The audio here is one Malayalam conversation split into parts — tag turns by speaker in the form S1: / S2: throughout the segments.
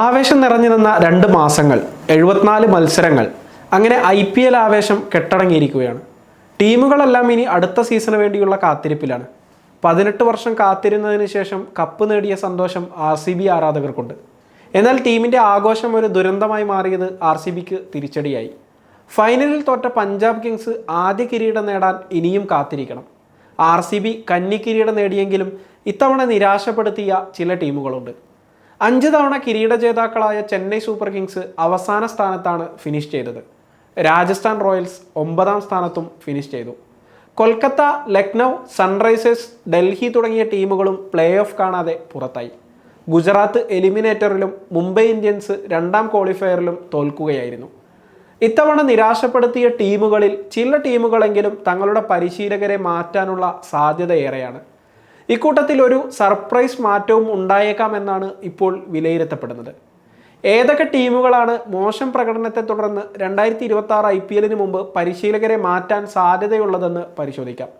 S1: ആവേശം നിറഞ്ഞു നിന്ന രണ്ട് മാസങ്ങൾ എഴുപത്തിനാല് മത്സരങ്ങൾ അങ്ങനെ ഐ പി എൽ ആവേശം കെട്ടടങ്ങിയിരിക്കുകയാണ്. ടീമുകളെല്ലാം ഇനി അടുത്ത സീസണ് വേണ്ടിയുള്ള കാത്തിരിപ്പിലാണ്. പതിനെട്ട് വർഷം കാത്തിരുന്നതിന് ശേഷം കപ്പ് നേടിയ സന്തോഷം ആർ സി ബി ആരാധകർക്കുണ്ട്. എന്നാൽ ടീമിന്റെ ആഘോഷം ഒരു ദുരന്തമായി മാറിയത് ആർ സി ബിക്ക് തിരിച്ചടിയായി. ഫൈനലിൽ തോറ്റ പഞ്ചാബ് കിങ്സ് ആദ്യ കിരീടം നേടാൻ ഇനിയും കാത്തിരിക്കണം. ആർ സി ബി കന്നി കിരീടം നേടിയെങ്കിലും ഇത്തവണ നിരാശപ്പെടുത്തിയ ചില ടീമുകളുണ്ട്. അഞ്ച് തവണ കിരീട ജേതാക്കളായ ചെന്നൈ സൂപ്പർ കിങ്സ് അവസാന സ്ഥാനത്താണ് ഫിനിഷ് ചെയ്തത്. രാജസ്ഥാൻ റോയൽസ് ഒമ്പതാം സ്ഥാനത്തും ഫിനിഷ് ചെയ്തു. കൊൽക്കത്ത ലക്നൗ സൺറൈസേഴ്സ് ഡൽഹി തുടങ്ങിയ ടീമുകളും പ്ലേ ഓഫ് കാണാതെ പുറത്തായി. ഗുജറാത്ത് എലിമിനേറ്ററിലും മുംബൈ ഇന്ത്യൻസ് രണ്ടാം ക്വാളിഫയറിലും തോൽക്കുകയായിരുന്നു. ഇത്തവണ നിരാശപ്പെടുത്തിയ ടീമുകളിൽ ചില ടീമുകളെങ്കിലും തങ്ങളുടെ പരിശീലകരെ മാറ്റാനുള്ള സാധ്യത ഏറെയാണ് ഇക്കൂട്ടത്തിൽ ഒരു സർപ്രൈസ് മാറ്റവും ഉണ്ടായേക്കാമെന്നാണ് ഇപ്പോൾ വിലയിരുത്തപ്പെടുന്നത്. ഏതൊക്കെ ടീമുകളാണ് മോശം പ്രകടനത്തെ തുടർന്ന് രണ്ടായിരത്തി ഇരുപത്തി ആറ് ഐ പി എല്ലിന് മുമ്പ് പരിശീലകരെ മാറ്റാൻ സാധ്യതയുള്ളതെന്ന് പരിശോധിക്കാം.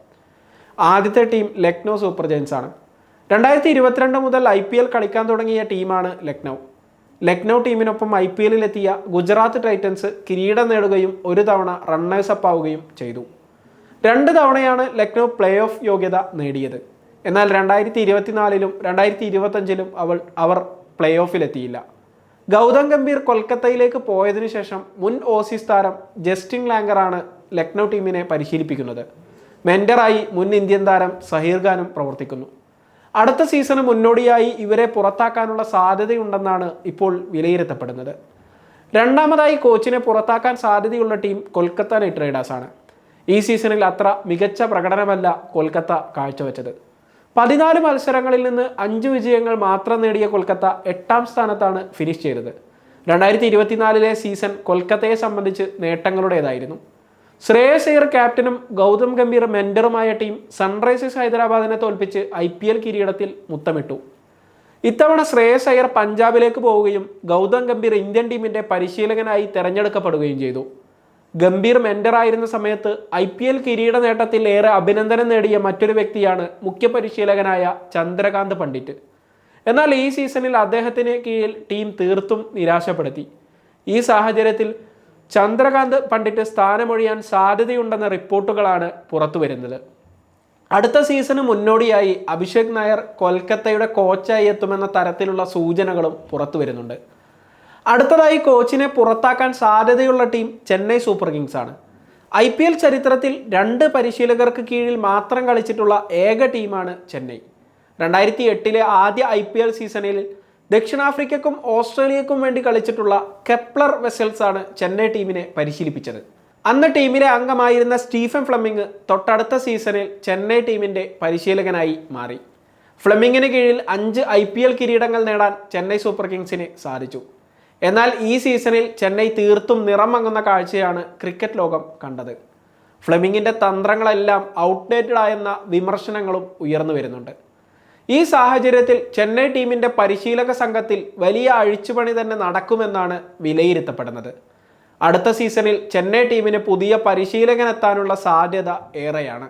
S1: ആദ്യത്തെ ടീം ലക്നൗ സൂപ്പർ ജയൻസ് ആണ്. രണ്ടായിരത്തി ഇരുപത്തിരണ്ട് മുതൽ ഐ പി എൽ കളിക്കാൻ തുടങ്ങിയ ടീമാണ് ലക്നൗ. ലക്നൗ ടീമിനൊപ്പം ഐ പി എല്ലിലെത്തിയ ഗുജറാത്ത് ടൈറ്റൻസ് കിരീടം നേടുകയും ഒരു തവണ റണ്ണേഴ്സ് അപ്പ് ആവുകയും ചെയ്തു. രണ്ട് തവണയാണ് ലക്നൗ പ്ലേ ഓഫ് യോഗ്യത നേടിയത്. എന്നാൽ രണ്ടായിരത്തി ഇരുപത്തിനാലിലും രണ്ടായിരത്തി ഇരുപത്തഞ്ചിലും അവൾ അവർ പ്ലേ ഓഫിലെത്തിയില്ല ഗൗതം ഗംഭീർ കൊൽക്കത്തയിലേക്ക് പോയതിനു ശേഷം മുൻ ഓസീസ് താരം ജസ്റ്റിൻ ലാങ്കറാണ് ലക്നൗ ടീമിനെ പരിശീലിപ്പിക്കുന്നത്. മെൻഡറായി മുൻ ഇന്ത്യൻ താരം സഹീർ ഖാനും പ്രവർത്തിക്കുന്നു. അടുത്ത സീസണ് മുന്നോടിയായി ഇവരെ പുറത്താക്കാനുള്ള സാധ്യതയുണ്ടെന്നാണ് ഇപ്പോൾ വിലയിരുത്തപ്പെടുന്നത്. രണ്ടാമതായി കോച്ചിനെ പുറത്താക്കാൻ സാധ്യതയുള്ള ടീം കൊൽക്കത്ത നൈറ്റ് റൈഡേഴ്സാണ്. ഈ സീസണിൽ അത്ര മികച്ച പ്രകടനമല്ല കൊൽക്കത്ത കാഴ്ചവെച്ചത്. പതിനാല് മത്സരങ്ങളിൽ നിന്ന് അഞ്ച് വിജയങ്ങൾ മാത്രം നേടിയ കൊൽക്കത്ത എട്ടാം സ്ഥാനത്താണ് ഫിനിഷ് ചെയ്തത്. രണ്ടായിരത്തി ഇരുപത്തിനാലിലെ സീസൺ കൊൽക്കത്തയെ സംബന്ധിച്ച് നേട്ടങ്ങളുടേതായിരുന്നു. ശ്രേയസ് അയ്യർ ക്യാപ്റ്റനും ഗൗതം ഗംഭീർ മെൻഡറുമായ ടീം സൺറൈസേഴ്സ് ഹൈദരാബാദിനെ തോൽപ്പിച്ച് ഐ പി എൽ കിരീടത്തിൽ മുത്തമിട്ടു. ഇത്തവണ ശ്രേയസ് അയ്യർ പഞ്ചാബിലേക്ക് പോവുകയും ഗൗതം ഗംഭീർ ഇന്ത്യൻ ടീമിന്റെ പരിശീലകനായി തെരഞ്ഞെടുക്കപ്പെടുകയും ചെയ്തു. ഗംഭീർ മെൻഡറായിരുന്ന സമയത്ത് ഐ പി എൽ കിരീട നേട്ടത്തിൽ ഏറെ അഭിനന്ദനം നേടിയ മറ്റൊരു വ്യക്തിയാണ് മുഖ്യ പരിശീലകനായ ചന്ദ്രകാന്ത് പണ്ഡിറ്റ്. എന്നാൽ ഈ സീസണിൽ അദ്ദേഹത്തിന് കീഴിൽ ടീം തീർത്തും നിരാശപ്പെടുത്തി. ഈ സാഹചര്യത്തിൽ ചന്ദ്രകാന്ത് പണ്ഡിറ്റ് സ്ഥാനമൊഴിയാൻ സാധ്യതയുണ്ടെന്ന റിപ്പോർട്ടുകളാണ് പുറത്തുവരുന്നത് അടുത്ത സീസണ് മുന്നോടിയായി അഭിഷേക് നായർ കൊൽക്കത്തയുടെ കോച്ചായി എത്തുമെന്ന തരത്തിലുള്ള സൂചനകളും പുറത്തു വരുന്നുണ്ട്. അടുത്തതായി കോച്ചിനെ പുറത്താക്കാൻ സാധ്യതയുള്ള ടീം ചെന്നൈ സൂപ്പർ കിങ്സ് ആണ്. ഐ പി എൽ ചരിത്രത്തിൽ രണ്ട് പരിശീലകർക്ക് കീഴിൽ മാത്രം കളിച്ചിട്ടുള്ള ഏക ടീമാണ് ചെന്നൈ. രണ്ടായിരത്തി എട്ടിലെ ആദ്യ ഐ പി എൽ സീസണിൽ ദക്ഷിണാഫ്രിക്കക്കും ഓസ്ട്രേലിയക്കും വേണ്ടി കളിച്ചിട്ടുള്ള കെപ്ലർ വെസൽസ് ആണ് ചെന്നൈ ടീമിനെ പരിശീലിപ്പിച്ചത്. അന്ന് ടീമിലെ അംഗമായിരുന്ന സ്റ്റീഫൻ ഫ്ലമിംഗ് തൊട്ടടുത്ത സീസണിൽ ചെന്നൈ ടീമിന്റെ പരിശീലകനായി മാറി. ഫ്ലമിങ്ങിന് കീഴിൽ അഞ്ച് ഐ കിരീടങ്ങൾ നേടാൻ ചെന്നൈ സൂപ്പർ കിങ്സിന് സാധിച്ചു. എന്നാൽ ഈ സീസണിൽ ചെന്നൈ തീർത്തും നിറമങ്ങുന്ന കാഴ്ചയാണ് ക്രിക്കറ്റ് ലോകം കണ്ടത്. ഫ്ലെമിങ്ങിന്റെ തന്ത്രങ്ങളെല്ലാം ഔട്ട്ഡേറ്റഡ് ആയെന്ന വിമർശനങ്ങളും ഉയർന്നു വരുന്നുണ്ട്. ഈ സാഹചര്യത്തിൽ ചെന്നൈ ടീമിന്റെ പരിശീലക സംഘത്തിൽ വലിയ അഴിച്ചുപണി തന്നെ നടക്കുമെന്നാണ് വിലയിരുത്തപ്പെടുന്നത്. അടുത്ത സീസണിൽ ചെന്നൈ ടീമിന് പുതിയ പരിശീലകനെത്താനുള്ള സാധ്യത ഏറെയാണ്.